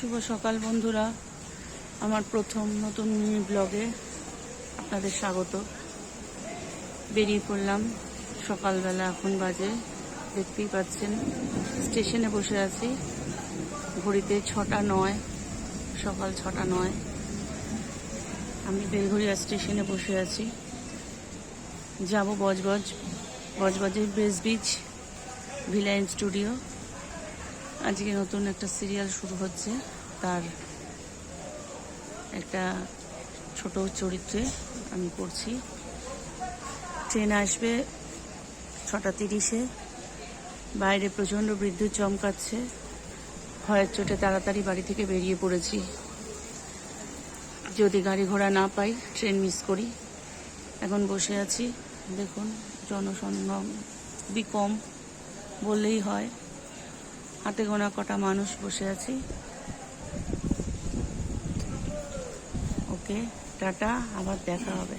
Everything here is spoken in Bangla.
শুভ সকাল বন্ধুরা। আমার প্রথম নতুন ব্লগে আপনাদের স্বাগত। বেরিয়ে পড়লাম। সকালবেলা এখন বাজে, দেখতেই পাচ্ছেন, স্টেশনে বসে আছি। ঘড়িতে ছটা নয়, সকাল ছটা নয়। আমি বেলঘড়িয়া স্টেশনে বসে আছি। যাব বজবজ, বজবজের ব্রেস বিচ স্টুডিও। আজকে নতুন একটা সিরিয়াল শুরু হচ্ছে। তার একটা ছোট চরিত্রে আমি করছি। ট্রেন আসবে ছটা তিরিশে। বাইরে প্রচণ্ড বিদ্যুৎ চমকাচ্ছে। ভয়ের চোটে তাড়াতাড়ি বাড়ি থেকে বেরিয়ে পড়েছি। যদি গাড়ি ঘোড়া না পাই, ট্রেন মিস করি। এখন বসে আছি। দেখুন জনসংখ্যা খুবই কম বললেই হয়। হাতে গোনা কটা মানুষ বসে আছি। ওকে টাটা আবার দেখা হবে।